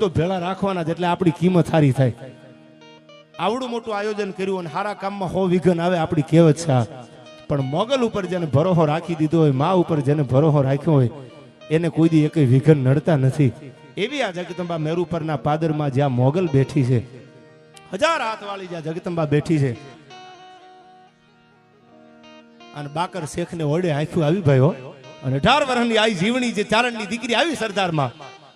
તો ભેળા રાખવાના જ એટલે આપણી કિંમત સારી થાય. આવડું મોટું આયોજન કર્યું અને સારા કામમાં હો વિઘન આવે આપણી કહેવત છે પણ મોગલ ઉપર જેને ભરોહો રાખી દીધો હોય, મા ઉપર જેને ભરોહો રાખ્યો હોય, એને કોઈ દી એક વિઘન નડતા નથી. એવી આ જગદંબા મેરુ પરના પાદરમાં જ્યાં મોગલ બેઠી છે, હજાર હાથવાળી જ્યાં જગદંબા બેઠી છે. અને બાકર શેખને ઓડે આંખ્યું આવી ભાઈઓ અને અઢાર વર્ષની આઈ જીવણી જે ચારણની દીકરી આવી સરદારમાં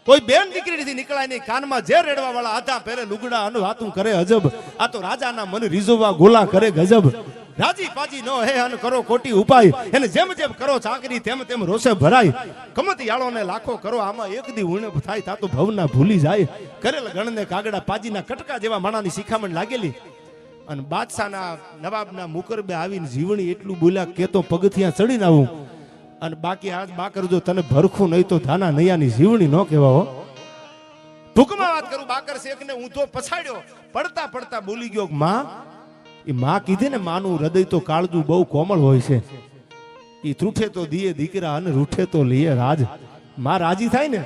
કોઈ બેન દીકરીથી નીકળાય નહીં. કાનમાં જે રેડવા વાળા હતા. પહેરે લુગડા અને વાતું કરે અજબ. આ તો રાજાના મન રીઝવવા ગોલા કરે ગજબ. રાજી પાજી નો હે અન કરો કોટી ઉપાય. એને જેમ જેમ કરો ચાકરી, તેમ તેમ રોષે ભરાય. કમતી યાળોને લાખો કરો, આમાં એક દી ઉણપ થાય તા તો ભવના ભૂલી જાય. કરેલ ગણને કાગડા પાજીના કટકા જેવા માણાની શિખામણ લાગેલી. અને બાદશાહના નવાબના મુકરબે આવીને જીવણી એટલું બોલ્યા કે તો પગથિયા ચડીને આવું. અને બાકી આજ બાકર જો તને ભરખું નહીં તો ધાના નૈયાની જીવણી ન કહેવા ટૂંકમાં વાત કરું, બાકર શેખને ઊંધો પછાડ્યો. પડતા પડતા બોલી ગયો માં, એ માં કીધે ને માનું હૃદય તો કાળજું બહુ કોમળ હોય છે. એ ત્રુઠે તો દીએ દીકરા અને રૂઠે તો લીએ રાજ. માં રાજી થાય ને,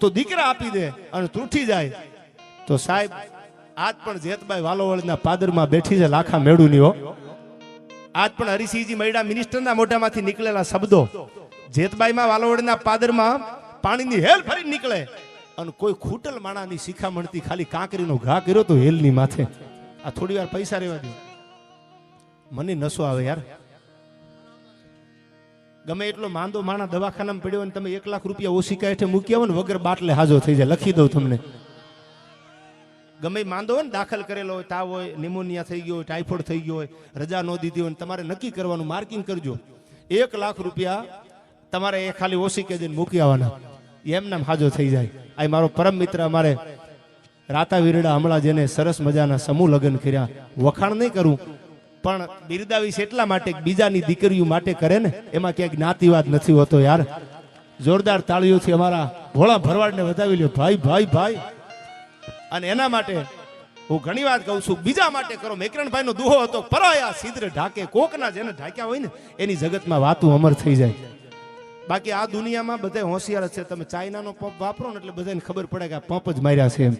તો દીકરા આપી દે અને ત્રુઠી જાય. તો સાહેબ, આજ પણ જેતબાઈ વાલોવળના પાદરમાં બેઠી છે લાખા મેળુની હો. આજ પણ હરિસિંહજી મૈડા મિનિસ્ટરના મોઢામાંથી નીકળેલા શબ્દો. જેતબાઈમાં વાલોવડના પાદરમાં પાણીની હેલ ફરી નીકળે. અને કોઈ ખૂટલ માણાની શિખામણથી ખાલી કાંકરીનો ઘા કર્યો તો હેલની માથે. આ થોડી વાર પૈસા રહેવા દો. મને નસો આવે યાર. ગમે એટલો માંદો માણા દવાખાનામાં પડ્યો અને તમે એક લાખ રૂપિયા ઓછી હેઠે મૂક્યા હોય ને વગર બાટલે હાજો થઈ જાય. લખી દઉં તમને. ગમે માંદો હોય ને દાખલ કરેલો હોય, તાવ હોય, નિમોનિયા થઈ ગયો હોય ટાઇફોઇડ થઈ ગયો હોય, રજા ન દીધી હોય તમારે નક્કી કરવાનું માર્કિંગ કરજો. એક લાખ રૂપિયા તમારે એ ખાલી ઓશિકે જઈને મૂકી આવવાના. એમને હાજો થઈ જાય. આ મારો પરમ મિત્ર અમારે રાતા વિરડા હમણાં જેને સરસ મજાના સમૂહ લગ્ન કર્યા. વખાણ નહીં કરું, પણ બિરદાવીશ એટલા માટે બીજાની દીકરીઓ માટે કરે ને, એમાં ક્યાંક જ્ઞાતિવાદ નથી હોતો યાર. જોરદાર તાળીઓથી અમારા ભોળા ભરવાડને વધાવી લ્યો. ભાઈ ભાઈ ભાઈ. અને એના માટે હું ઘણી વાર કહું છું. બીજા માટે કરો. મેકરણભાઈ નો દુહો હતો. પરાયા સિદ્ર ઢાકે કોકના જેને ઢાક્યા હોય ને, એની જગતમાં વાતું અમર થઈ જાય. બાકી આ દુનિયામાં બધા હોશિયાર છે. તમે ચાઇનાનો પંપ વાપરો ને એટલે બધાને ખબર પડે કે આ પંપ જ માર્યા છે એમ.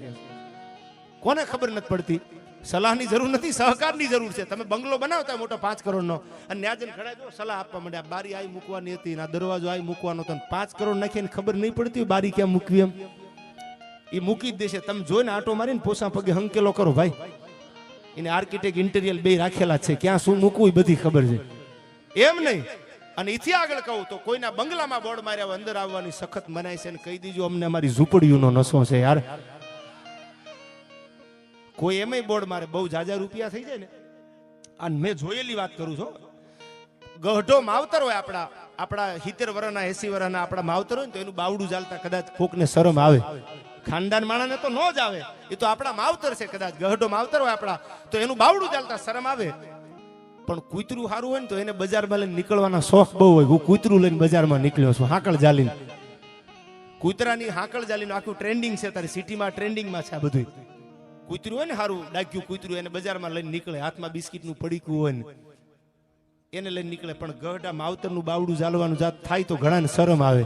કોને ખબર નથી પડતી? સલાહની જરૂર નથી, સહકારની જરૂર છે. તમે બંગલો બનાવતા મોટો પાંચ કરોડનો. અને ન્યાજન ઘણા જો સલાહ આપવા માંડ્યા. બારી આવી મૂકવાની હતી ના દરવાજો આવી મૂકવાનો હતો પાંચ કરોડ નાખીને ખબર નહીં પડતી બારી ક્યાં મૂકવી એમ. એ મૂકી જ દેશે. તમે જોઈને આટો મારીને પોસા પગે હંકેલો કરો ભાઈ. એને આર્કિટેક્ટ ઇન્ટેરિયર બે રાખેલા છે. ક્યાં શું મૂકવું એ બધી ખબર છે. એમ નહીં. અને એથી આગળ કહું તો કોઈના બંગલામાં બોર્ડ માર્યા અંદર આવવાની સખત મનાય છે અને કહી દીજો, અમને અમારી ઝૂંપડીઓનો નશો છે યાર. કોઈ એમય બોર્ડ મારે બહુ જાજા રૂપિયા થઈ જાય ને. અને મેં જોયેલી વાત કરું છું. ગઢો માવતર હોય આપણા આપણા સિત્તેર વર્ષના એસી વર્ષના આપણા માવતર હોય ને તો એનું બાવડું ચાલતા કદાચ કોકને શરમ આવે. ખાનદાન માણાને તો ન જ આવે. એ તો આપણા માવતર છે કદાચ ગઢો માવતર હોય આપણા. તો એનું બાવડું ચાલતા શરમ આવે. પણ કૂતરું સારું હોય ને તો એને બજારમાં લઈને નીકળવાના શોખ બહુ હોય. હું કૂતરું લઈને બજારમાં નીકળ્યો છું, હાંકળ જાલીને. કૂતરાની હાંકળ જાલીનું આખું ટ્રેન્ડિંગ છે તારી સિટીમાં ટ્રેન્ડિંગમાં છે આ બધું કૂતરું હોય ને સારું ડાક્યું કૂતરું એને બજારમાં લઈને નીકળે, હાથમાં બિસ્કિટનું પડીકું હોય ને. એને લઈને નીકળે, પણ ગઢા માવતરનું બાવડું ચાલવાનું જાત થાય તો ઘણાને શરમ આવે.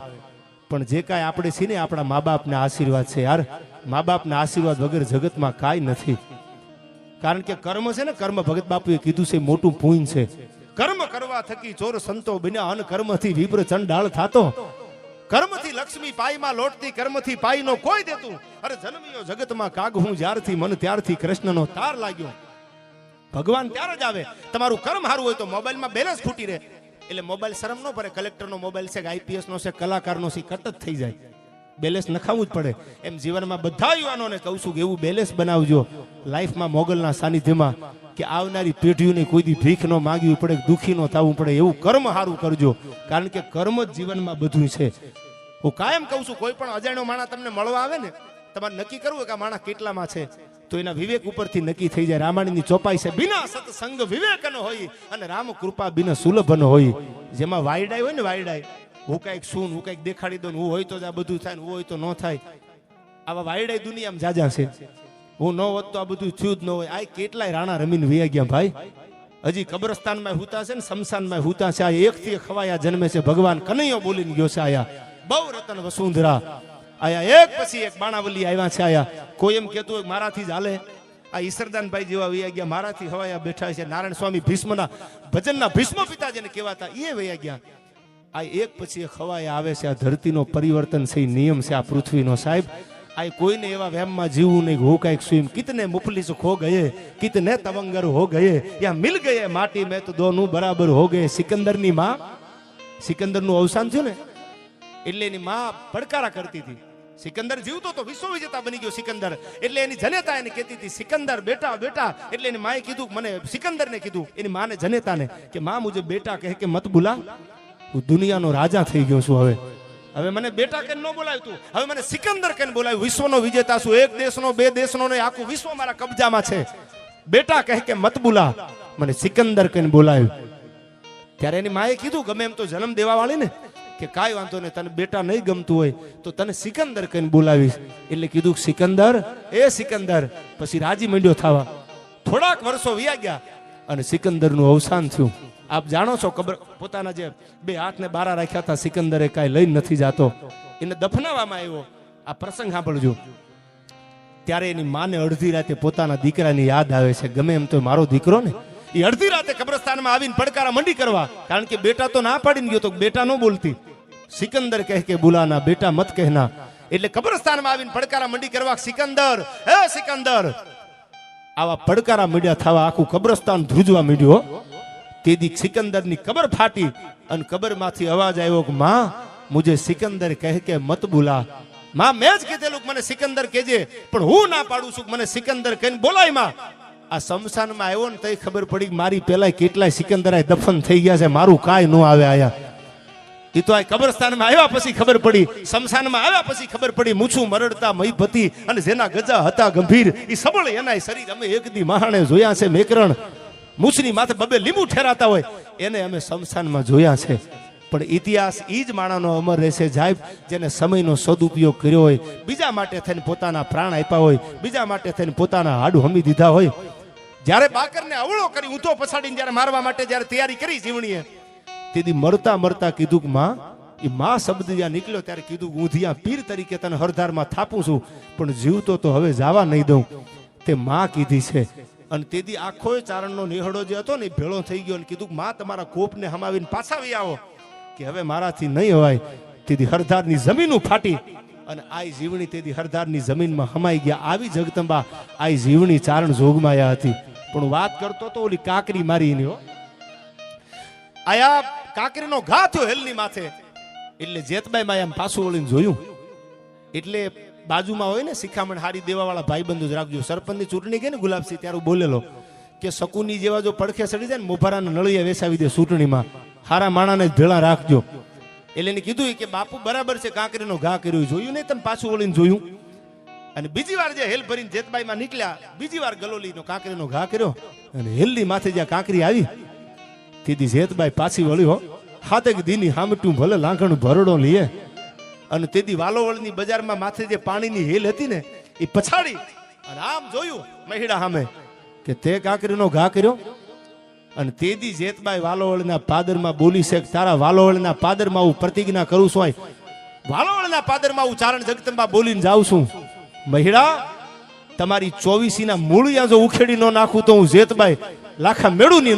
પણ જે કાંઈ આપણે છીએ ને આપણા મા બાપના આશીર્વાદ છે યાર. મા બાપના આશીર્વાદ વગર જગતમાં કાંઈ નથી. કારણ કે કર્મ છે ને, કર્મ ભગત બાપુએ કીધું છે, મોટું પૂન છે. કર્મ કરવા થકી ચોર સંતો બન્યા અન કર્મથી વિપ્ર ચંડાળ થાતો. કર્મથી લક્ષ્મી પાઈમાં લોટતી, કર્મથી પાઈનો કોઈ દેતું. અરે જન્મ્યો જગતમાં કાગ હું જ્યારથી મન ત્યારથી કૃષ્ણનો તાર લાગ્યો. ભગવાન ત્યારે જ આવે. તમારું કર્મ સારું હોય તો મોબાઈલમાં બેલેન્સ ખૂટી રહે. એટલે મોબાઈલ શરમ ન પડે. કલેક્ટરનો મોબાઈલ છે કે આઈપીએસ નો છે, કલાકારનો છે કટ જ થઈ જાય. બેલેન્સ નખાવું જ પડે. એમ જીવનમાં બધા યુવાનોને કહું છું કે એવું બેલેન્સ બનાવજો. લાઈફમાં મોગલના સાનિધ્યમાં કે આવનારી પેઢીઓને કોઈ દી ભીખ ન માગવી પડે, દુઃખી ન થવું પડે, એવું કર્મ સારું કરજો. કારણ કે કર્મ જ જીવનમાં બધું છે. હું કાયમ કહું છું, કોઈ પણ અજાણ્યો માણસ તમને મળવા આવે ને, તમારે નક્કી કરવું કે આ માણસ કેટલામાં છે. તો એના વિવેક ઉપરથી નક્કી થઈ જાય. રામાયણની ચોપાઈ છે. બિના સત્સંગ વિવેક ન હોય અને રામ કૃપા બિના સુલભ ન હોય. જેમાં વાયડાય હોય ને વાયડાય. હું કંઈક શું હું કંઈક દેખાડી દઉં હું હોય તો આ બધું થાય હું હોય તો ન થાય. આવા વાયડાય દુનિયામાં જાજા છે. હું ન હોત તો આ બધું થયું જ ન હોય. આ કેટલાય રાણા રમીને વૈયા ગયા ભાઈ. હજી કબ્રસ્તાનમાં હુતા છે ને શમશાનમાં હુતા છે. આ એકથી એક ખવાયા જન્મે છે. ભગવાન કનૈયો બોલીને ગયો છે આયા. બહુ રતન વસુંધરા. આયા એક પછી એક બાણાવલી આવ્યા છે આયા. કોઈ એમ કહેતું હોય મારાથી જ હાલે. આ ઈસરદાનભાઈ જેવા વૈયા ગયા, મારાથી હવાયા બેઠા છે. નારાયણ સ્વામી ભીષ્મના, ભજનના ભીષ્મ પિતા જેને કહેવાતા, એ વૈયા ગયા. આ એક પછી એક હવાયા આવે છે. આ ધરતીનો પરિવર્તન છે નિયમ છે આ પૃથ્વીનો સાહેબ. આ કોઈને એવા વહેમમાં જીવવું નહીં હો કાંઈક સ્વીમ કિતને મુફલિસ ખો ગયે, કિતને તવંગર હો ગયે. યા મિલ ગયે માટી મેં તો દોનું બરાબર હો ગયે. સિકંદરની માં, સિકંદરનું અવસાન થયું ને? એટલે એની માં પડકારા કરતી હતી. સિકંદર જીવતો તો વિશ્વ વિજેતા બની ગયો સિકંદર. એટલે એની જનેતા એને કહેતી હતી, સિકંદર, બેટા બેટા. એટલે એની માએ કીધું, મને સિકંદરને કીધું, એની માને જનેતાને કે, માં મુજબ બેટા કહે કે મત બોલા, હું દુનિયાનો રાજા થઈ ગયો છું હવે. હવે મને બેટા કહીને ન બોલાવ્યું તું. હવે મને સિકંદર કહીને બોલાવ્યું, વિશ્વનો વિજેતા છું, એક દેશનો, બે દેશનો નહીં, આખું વિશ્વ મારા કબજામાં છે. બેટા કહે કે, મત બોલા. મને સિકંદર કહીને બોલાવ્યું. ત્યારે એની માએ કીધું, ગમે એમ તો જન્મ દેવા વાળી ને કે કાંઈ વાંધો નહીં, તને બેટા નહીં ગમતું હોય, તો તને સિકંદર કહીને બોલાવીશ. એટલે કીધું, સિકંદર, એ સિકંદર. પછી રાજી મંડ્યો થવા. થોડાક વર્ષો વ્યા ગયા અને સિકંદરનું અવસાન થયું. આપ જાણો છો કબર, પોતાના જે બે હાથને બારા રાખ્યા હતા, સિકંદરે કાંઈ લઈ નથી જાતો. એને દફનાવવામાં આવ્યો. આ પ્રસંગ સાંભળજો. ત્યારે એની માને અડધી રાતે પોતાના દીકરાની યાદ આવે છે. ગમે એમ તો મારો દીકરો ને, એ અડધી રાતે કબ્રસ્તાનમાં આવીને પડકારા મંડી કરવા. કારણ કે બેટા તો ના પાડીને ગયો તો બેટા ન બોલતી. સિકંદર કહે કે બુલાના બેટા મત કહેના. એટલે કબ્રસ્તાનમાં આવીને પડકારા મંડી કરવા સિકંદર, હે સિકંદર. આવા પડકારા મીડ્યા થવા આખું કબ્રસ્તાન ધ્રુજવા મીડ્યો તેથી સિકંદરની કબર ફાટી અને કબરમાંથી અવાજ આવ્યો કે, માં, મુજે સિકંદર કહે કે, મત બોલા માં, મેં જ કીધેલું મને સિકંદર કેજે પણ હું ના પાડું છું મને સિકંદર કહીને બોલાય, માં. આ શમશાનમાં આવ્યો ને તઈ ખબર પડી મારી પેલા કેટલાય સિકંદર દફન થઈ ગયા છે, મારું કાંઈ ન આવે આયા એ તો આ કબ્રસ્તાનમાં આવ્યા પછી ખબર પડી, શમશાનમાં આવ્યા પછી ખબર પડી, મૂછું મરડતા મહીપતિ અને જેના ગજા હતા ગંભીર એ સબળ એના શરીર. અમે એક દી મહાણે જોયા છે મેકરણ. મૂછની માથે બબે લીંબુ ઠેરાતા હોય. એને અમે શમશાનમાં જોયા છે. પણ ઇતિહાસ એ જ માણાનો અમર રહેશે સાહેબ જેને સમયનો સદુપયોગ કર્યો હોય. બીજા માટે થઈને પોતાના પ્રાણ આપ્યા હોય. બીજા માટે થઈને પોતાના હાડું હમી દીધા હોય. જ્યારે બાકરને અવળો કરી ઊંધો પછાડીને જ્યારે મારવા માટે જ્યારે તૈયારી કરી જીવણીએ તેથી મરતા મરતા કીધું માં, એ માં શબ્દ જ્યાં નીકળ્યો ત્યારે કીધું કે, હું ધ્યાં પીર તરીકે તને હરધારમાં થાપું છું, પણ જીવતો તો હવે જવા નહીં દઉં. તે માં કીધી છે. અને તેથી આખો ચારણનો નિહળો જે હતો ને ભેળો થઈ ગયો અને કીધું માં, તમારા કોપને હમાવીને પાછા આવી કે હવે મારાથી નહીં હવાય તેથી હરધારની જમીન ફાટી અને આ જીવણી તેથી હરધારની જમીનમાં હમાઈ ગયા. આવી જગતંબા આ જીવણી ચારણ જોગમાયા હતી. પણ વાત કરતો તો ઓલી કાકરી મારી એની હો. આયા કાકરીનો ઘા થયો હેલની માથે. એટલે જેતબાઈ માં એમ પાછું વળીને જોયું. એટલે બાજુમાં હોય ને શિખામણ હારી દેવાવાળા ભાઈબંધો જ રાખજો. સરપંચની ચૂંટણી ગઈ ને ગુલાબસિંહ, ત્યારે બોલેલો કે શકુની જેવા જો પડખે સડી જાય ને મોભારાના નળિયા વેસાવી દે ચૂંટણીમાં. હારા માણાને ભેળા રાખજો. એટલે એને કીધું કે બાપુ બરાબર છે, કાંકરીનો ઘા કર્યો જોયું નહીં તમે પાછું વળીને જોયું? અને બીજી વાર જે હેલ ભરીને જેતબાઈમાં નીકળ્યા, બીજી વાર ગલોલીનો કાંકરીનો ઘા કર્યો. અને હેલની માથે જ્યાં કાંકરી આવી તેથી જેતબાઈ પાછી વળ્યો હાથે દીની હામટું ભલે લાંઘણ ભરડો લઈએ અને તેથી વાલોવળની બજારમાં માથે જે પાણીની હેલ હતી ને, એ પછાડી અને આમ જોયું મહિડા સામે કે તે કાકરીનો ઘા કર્યો. અને તેદી જેતબાઈ વાલોવળના પાદરમાં બોલી છે તારા વાલોવળના પાદરમાં હું પ્રતિજ્ઞા કરું છું. વાલોવળના પાદરમાં હું ચારણ જગદંબા બોલીને જાઉં છું. મહિડા, તમારી ચોવીસીના ના મૂળિયા જો ઉખેડી ન નાખું તો હું જેતબાઈ લાખા મેળું